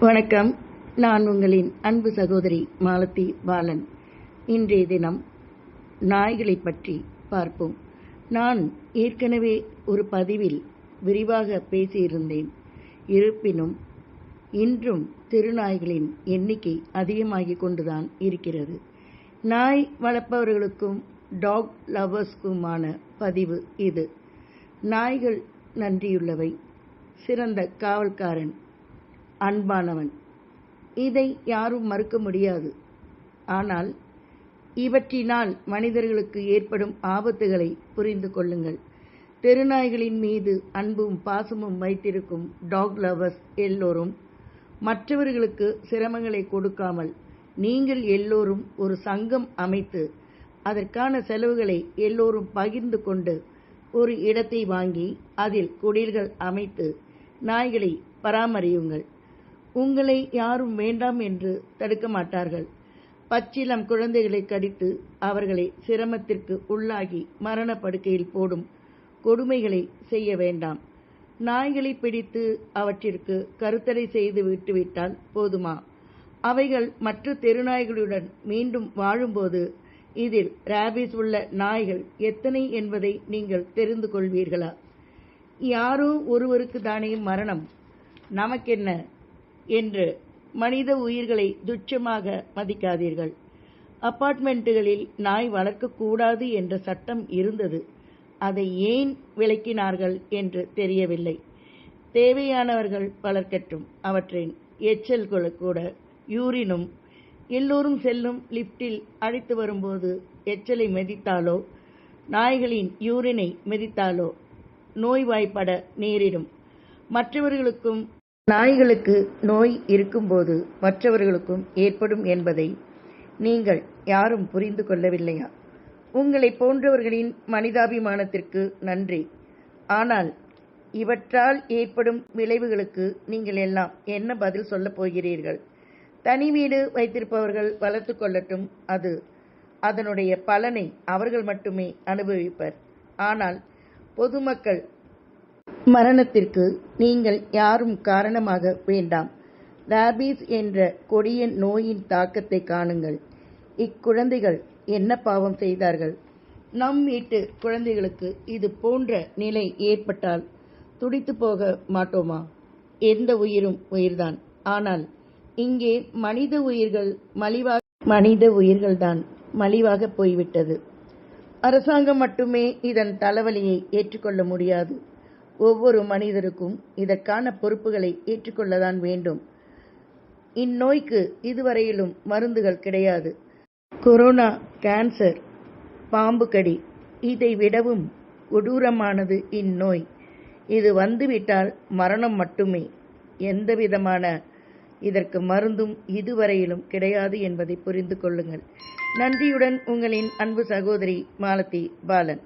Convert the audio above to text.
வணக்கம். நான் உங்களின் அன்பு சகோதரி மாலதி பாலன். இன்றைய தினம் நாய்களை பற்றி பார்ப்போம். நான் ஏற்கனவே ஒரு பதிவில் விரிவாக பேசியிருந்தேன். இருப்பினும் இன்றும் திருநாய்களின் எண்ணிக்கை அதிகமாகிக் கொண்டுதான் இருக்கிறது. நாய் வளர்ப்பவர்களுக்கும் டாக் லவர்ஸ்க்குமான பதிவு இது. நாய்கள் நன்றியுள்ளவை. சிறந்த காவல்காரன் அன்பானவன். இதை யாரும் மறுக்க முடியாது. ஆனால் இவற்றினால் மனிதர்களுக்கு ஏற்படும் ஆபத்துகளை புரிந்து கொள்ளுங்கள். தெருநாய்களின் மீது அன்பும் பாசமும் வைத்திருக்கும் டாக் லவர்ஸ் எல்லோரும் மற்றவர்களுக்கு சிரமங்களை கொடுக்காமல் நீங்கள் எல்லோரும் ஒரு சங்கம் அமைத்து அதற்கான செலவுகளை எல்லோரும் பகிர்ந்து கொண்டு ஒரு இடத்தை வாங்கி அதில் குடில்கள் அமைத்து நாய்களை பராமரியுங்கள். உங்களை யாரும் வேண்டாம் என்று தடுக்க மாட்டார்கள். பச்சிலம் குழந்தைகளை கடித்து அவர்களை சிரமத்திற்கு உள்ளாகி மரண படுக்கையில் போடும் கொடுமைகளை செய்ய வேண்டாம். நாய்களை பிடித்து அவற்றிற்கு கருத்தடை செய்து விட்டுவிட்டால் போதுமா? அவைகள் மற்ற தெருநாய்களுடன் மீண்டும் வாழும்போது இதில் ரேபிஸ் உள்ள நாய்கள் எத்தனை என்பதை நீங்கள் தெரிந்து கொள்வீர்களா? யாரோ ஒருவருக்கு தானே மரணம். நமக்கென்ன? என்று மனித உயிர்களை துச்சமாக மதிக்காதீர்கள். அப்பார்ட்மெண்ட்டுகளில் நாய் வளர்க்கக்கூடாது என்ற சட்டம் இருந்தது. அதை ஏன் விளக்கினார்கள் என்று தெரியவில்லை. தேவையானவர்கள் வளர்க்கட்டும் அவற்றின் எச்சல் கூட யூரினும் எல்லோரும் செல்லும் லிப்டில் அழைத்து வரும்போது எச்சலை மெதித்தாலோ நாய்களின் யூரினை மெதித்தாலோ நோய்வாய்ப்பட நேரிடும். மற்றவர்களுக்கும் நாய்களுக்கு நோய் இருக்கும்போது மற்றவர்களுக்கும் ஏற்படும் என்பதை நீங்கள் யாரும் புரிந்து கொள்ளவில்லையா? உங்களை போன்றவர்களின் மனிதாபிமானத்திற்கு நன்றி. ஆனால் இவற்றால் ஏற்படும் விளைவுகளுக்கு நீங்கள் எல்லாம் என்ன பதில் சொல்லப் போகிறீர்கள்? தனி வீடு வைத்திருப்பவர்கள் வளர்த்து கொள்ளட்டும். அது அதனுடைய பலனை அவர்கள் மட்டுமே அனுபவிப்பர். ஆனால் பொதுமக்கள் மரணத்திற்கு நீங்கள் யாரும் காரணமாக வேண்டாம். ராபீஸ் என்ற கொடிய நோயின் தாக்கத்தை காணுங்கள். இக்குழந்தைகள் என்ன பாவம் செய்தார்கள்? நம் வீட்டு குழந்தைகளுக்கு இது போன்ற நிலை ஏற்பட்டால் துடித்து போக மாட்டோமா? எந்த உயிரும் உயிர்தான். ஆனால் இங்கே மனித உயிர்கள் மலிவாக மனித உயிர்கள்தான் மலிவாக போய்விட்டது. அரசாங்கம் மட்டுமே இதன் தலைவலியை ஏற்றுக்கொள்ள முடியாது. ஒவ்வொரு மனிதருக்கும் இதற்கான பொறுப்புகளை ஏற்றுக்கொள்ளதான் வேண்டும். இந்நோய்க்கு இதுவரையிலும் மருந்துகள் கிடையாது. கொரோனா கேன்சர் பாம்பு கடி இதை விடவும் கொடூரமானது இந்நோய். இது வந்துவிட்டால் மரணம் மட்டுமே. எந்தவிதமான இதற்கு மருந்தும் இதுவரையிலும் கிடையாது என்பதை புரிந்து கொள்ளுங்கள். நன்றியுடன் உங்களின் அன்பு சகோதரி மாலதி பாலன்.